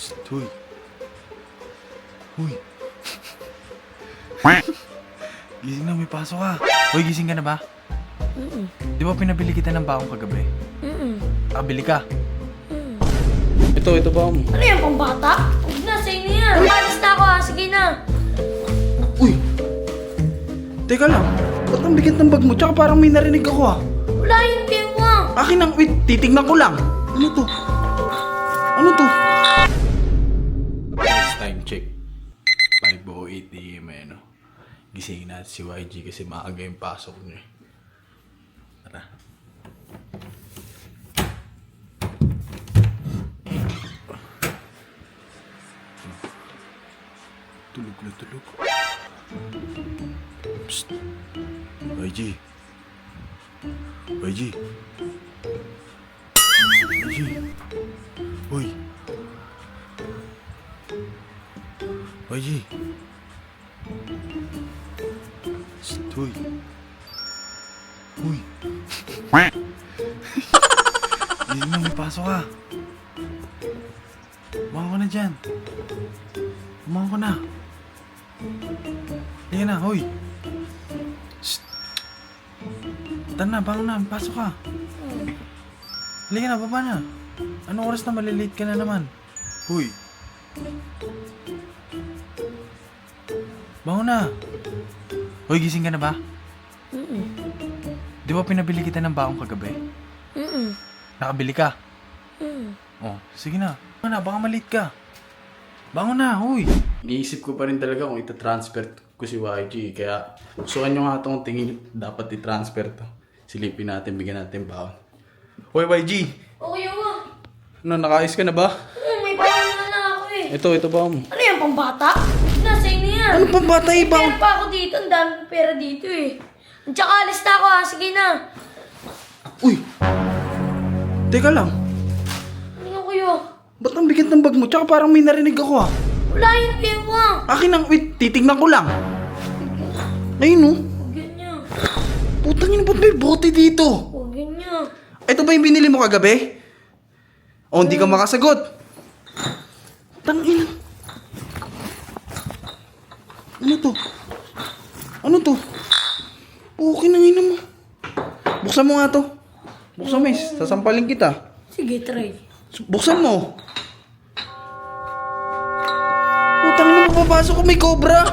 Shh, Huy. Huy. gising na, may pasok ka. Hoy, gising ka na ba? Di ba pinabili kita ng baong kagabi? Mm-mm. Nakabili ka. Ito, ito ba mo? Ano yan, pambata? Huwag na, sa inyo yan. Umalis na ako ha, sige na. Uy! Teka lang, ba't ang bigat ng bag mo? Tsaka parang may narinig ako ah. Wala yung mo. Akin ang, wait, titignan ko lang. Ano to? Ano to? Check. 5.08 AM eh, no? Gisingin natin si YG kasi maaga yung pasok niya. eh. Tara. Tulog na tulog. Psst. YG. YG. YG. Uy. YG. Shh, Uy. Hindi na, may pasok ka. Bumangon ka na dyan. Bumangon ka na. Hindi na, hoy. Shh. Tara na, bangon na, pasok ka. Halika na, baba na. Anong oras na malilate ka na naman? Uy. Bangon na. Hoy, gising ka na ba? Mm-mm. Di ba pinabili kita ng baong kagabi? Mm-mm. Nakabili ka? Mm. Oh, sige na. Bangon na, baka malate ka. Bangon na, huy. Iniisip ko pa rin talaga kung itatransfer ko si YG. Kaya gustuhan nyo nga itong tingin dapat i-transfer to. Silipin natin, bigyan natin baon. Hoy, YG! Okay mo. Ano, nakaayos ka na ba? Mm, may baon na ako eh. Ito, ito ba mo? Ano yan, pambata? Huwag na, sa inyo yan. Ano pang bata ibang? pera pa ako dito, ang dami pera dito eh. At saka alis na ako ha, sige na. Uy! Teka lang, Ano nga kuya? ba't ang bigat ng bag mo? Tsaka parang may narinig ako ah. Wala yung tiyan mo. Akin ang, wait, titignan ko lang. Ayun oh. Huwag ganyan. Putang ina, ba't may bote dito? Huwag ganyan. Ito ba yung binili mo kagabi? O, hindi ka makasagot. Tangina. Ano to? Ano to? Okay na ina mo. Buksan mo nga to. Buksan mo, is. Sasampalin kita. Sige, try. Buksan mo. Putang ina, mapapasok ko may cobra.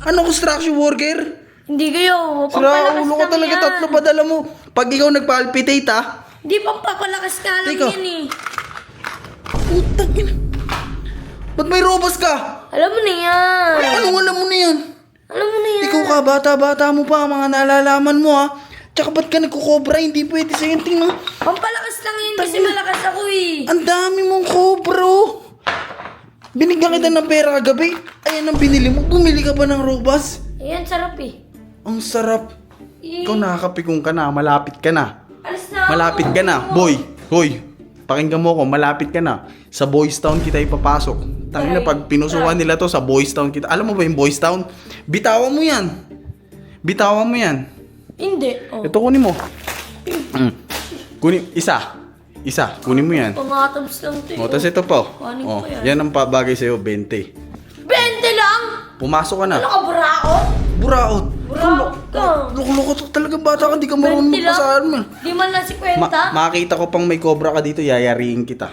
Ano construction worker? Hindi kayo. Sira Pampalakas ulo ko lang talaga, yan. tatlo pa dala mo. Pag ikaw nagpalpitate ah. Hindi, pampapalakas ka lang Teka. yan eh. Putang ina. Ba't may robas ka? Alam mo na yan. Anong alam mo na yan? Alam mo na yan. Ikaw ka, bata-bata mo pa, mga nalalaman mo ha. Tsaka ba't ka nagkukobra? Hindi pwede sa'yo. Tingnan, Pampalakas lang yan kasi malakas ako eh. ang dami mong kobra oh. Binigyan kita ng pera kagabi. Ayan ang binili mo. Bumili ka ba ng robas? Ayan, sarap eh. Ang sarap. Eh, Ikaw nakakapikong ka na, malapit ka na. Alis na ako. Malapit ka na. Boy, hoy, pakinggan mo ko, malapit ka na. Sa Boys Town kita ipapasok. Tangina Ay, pag pinusukan nila to sa Boys Town kita. Alam mo ba yung Boys Town? Bitawan mo yan. Bitawan mo yan. Hindi. Oh. Ito kunin mo. Mm. Kunin, isa. Isa, kunin mo yan. Pangatabs lang to eh. O, tapos ito po. Kunin O, ko yan. yan ang pabagay sa'yo, 20. 20 lang? Pumasok ka na. Ano ka, buraot? Buraot. Buraot ka. Loko-loko to talaga bata ka, hindi ka marunong 20 lang? magpasahan mo. Di man lang si Ma- makita ko pang may cobra ka dito, yayariin kita.